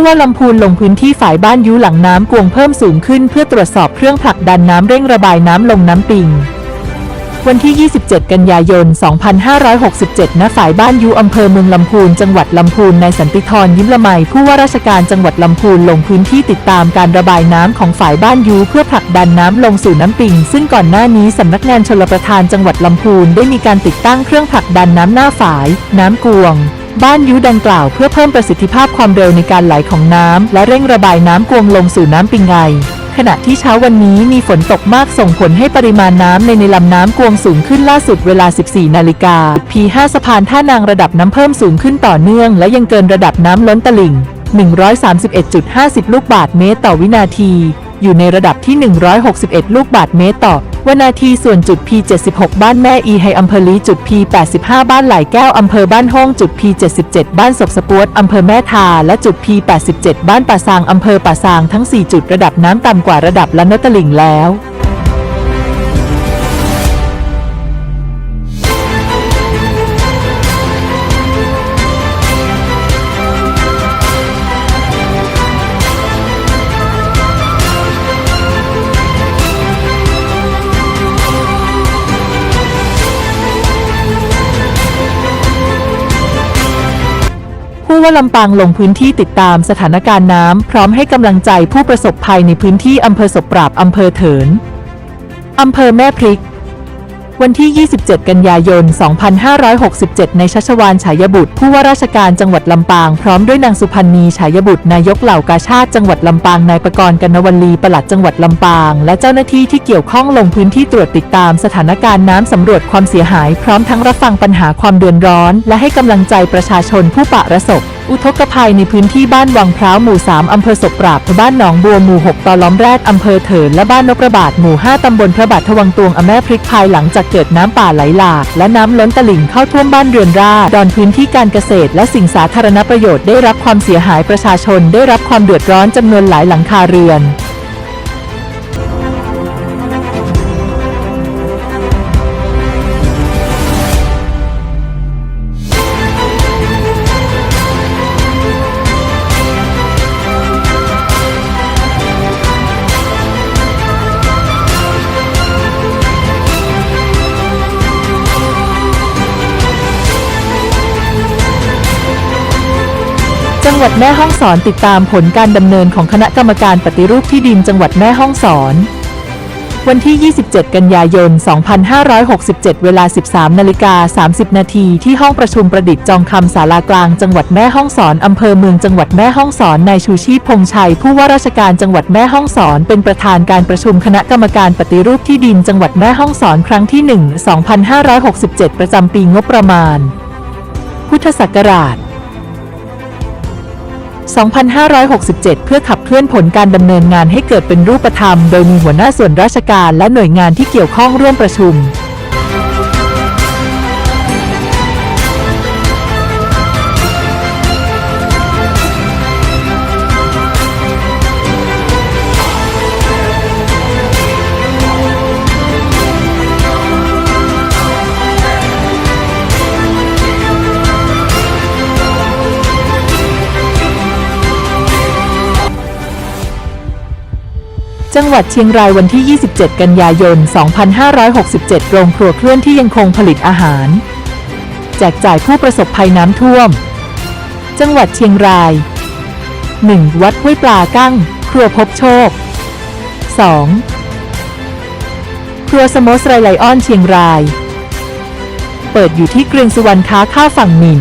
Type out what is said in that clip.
ผู้ว่าลำพูนลงพื้นที่ฝ่ายบ้านยุหลังน้ำกวงเพิ่มสูงขึ้นเพื่อตรวจสอบเครื่องผลักดันน้ำเร่งระบายน้ำลงน้ำปิง วันที่ 27 กันยายน 2567 ณ ฝ่ายบ้านยูอำเภอเมืองลำพูน จังหวัดลำพูนในสันติธรยิ้มละไมผู้ว่าราชการจังหวัดลำพูนลงพื้นที่ติดตามการระบายน้ำของฝ่ายบ้านยูเพื่อผลักดันน้ำลงสู่น้ำปิง ซึ่งก่อนหน้านี้สำนักงานชลประทานจังหวัดลำพูนได้มีการติดตั้งเครื่องผลักดันน้ำหน้าฝาย น้ำกวงบ้านยูดังกล่าวเพื่อเพิ่มประสิทธิภาพความเร็วในการไหลของน้ำและเร่งระบายน้ำกวงลงสู่น้ำปิงไง ขณะที่เช้าวันนี้มีฝนตกมากส่งผลให้ปริมาณน้ำในในลำน้ำกวงสูงขึ้นล่าสุดเวลา 14 นาฬิกา P5 สะพานท่านางระดับน้ำเพิ่มสูงขึ้นต่อเนื่อง และยังเกินระดับน้ำล้นตลิ่ง 131.50 ลูกบาทเมตรต่อวินาที อยู่ในระดับที่ 161 ลูกบาทเมตรต่อวนาทีส่วนจุด P76 บ้านแม่อีไฮอำเภอลีจุด P85 บ้านไหลแก้วอำเภอบ้านห้องจุด P77 บ้านศพสปวตอำเภอแม่ทาและจุด P87 บ้านป่าซางอำเภอป่าซางทั้ง 4 จุดระดับน้ำต่ำกว่าระดับละนตลิ่งแล้ว ผู้ว่าลำปางลงพื้นที่ติดตามสถานการณ์น้ำพร้อมให้กำลังใจผู้ประสบภัยในพื้นที่อำเภอศพปราบอำเภอเถินอำเภอแม่พริก วันที่ 27 กันยายน 2567 ในชัชวานฉายบุตร ผู้ว่าราชการจังหวัดลำปาง พร้อมด้วยนางสุพันธ์นีฉายบุตร นายกเหล่ากาชาติจังหวัดลำปาง นายประกรณ์กนวลีปลัดจังหวัดลำปาง และเจ้าหน้าที่ที่เกี่ยวข้องลงพื้นที่ตรวจติดตามสถานการณ์น้ำสำรวจความเสียหาย พร้อมทั้งรับฟังปัญหาความเดือดร้อน และให้กำลังใจประชาชนผู้ปะระสบ อุทกภัยในพื้นที่บ้านวังพร้าวหมู่ 3 อำเภอศพปราบบ้านหนองบัวหมู่ 6 ตอล้อมแรก อำเภอเถินและบ้านนกระบาดหมู่ 5 ตำบลพระบาททวังตวงอแม่พริกภายหลังจากเกิดน้ำป่าไหลหลาก และน้ำล้นตลิ่งเข้าท่วมบ้านเรือนราษฎร์ดอนพื้นที่การเกษตร และสิ่งสาธารณประโยชน์ได้รับความเสียหายประชาชนได้รับความเดือดร้อนจำนวนหลายหลังคาเรือน จังหวัดแม่ฮ่องสอนติดตามผลการดำเนินของคณะกรรมการปฏิรูปที่ดินจังหวัดแม่ฮ่องสอน วันที่ 27 กันยายน 2567 เวลา 13นาฬิกา30 นาทีที่ห้องประชุมประดิษฐ์จองคำศาลากลางจังหวัดแม่ฮ่องสอนอำเภอเมืองจังหวัดแม่ฮ่องสอนนายชูชีพพงชัย ผู้ว่าราชการจังหวัดแม่ฮ่องสอนเป็นประธานการประชุมคณะกรรมการปฏิรูปที่ดินจังหวัดแม่ฮ่องสอนครั้งที่ 1 2567 ประจำปีงบประมาณ พุทธศักราช 2567 เพื่อขับเคลื่อนผลการดำเนินงานให้เกิดเป็นรูปธรรม โดยมีหัวหน้าส่วนราชการและหน่วยงานที่เกี่ยวข้องร่วมประชุม จังหวัดเชียงรายวันที่ 27 กันยายน 2567 โรงครัวเคลื่อนที่ยังคงผลิตอาหาร แจกจ่ายผู้ประสบภัยน้ำท่วม จังหวัดเชียงราย 1. วัดห้วยปลากั้ง ครัวพบโชค 2. ครัวสโมสไรไลออนเชียงราย เปิดอยู่ที่เกรียงสุวรรณค้าข้าวฝั่งหมิน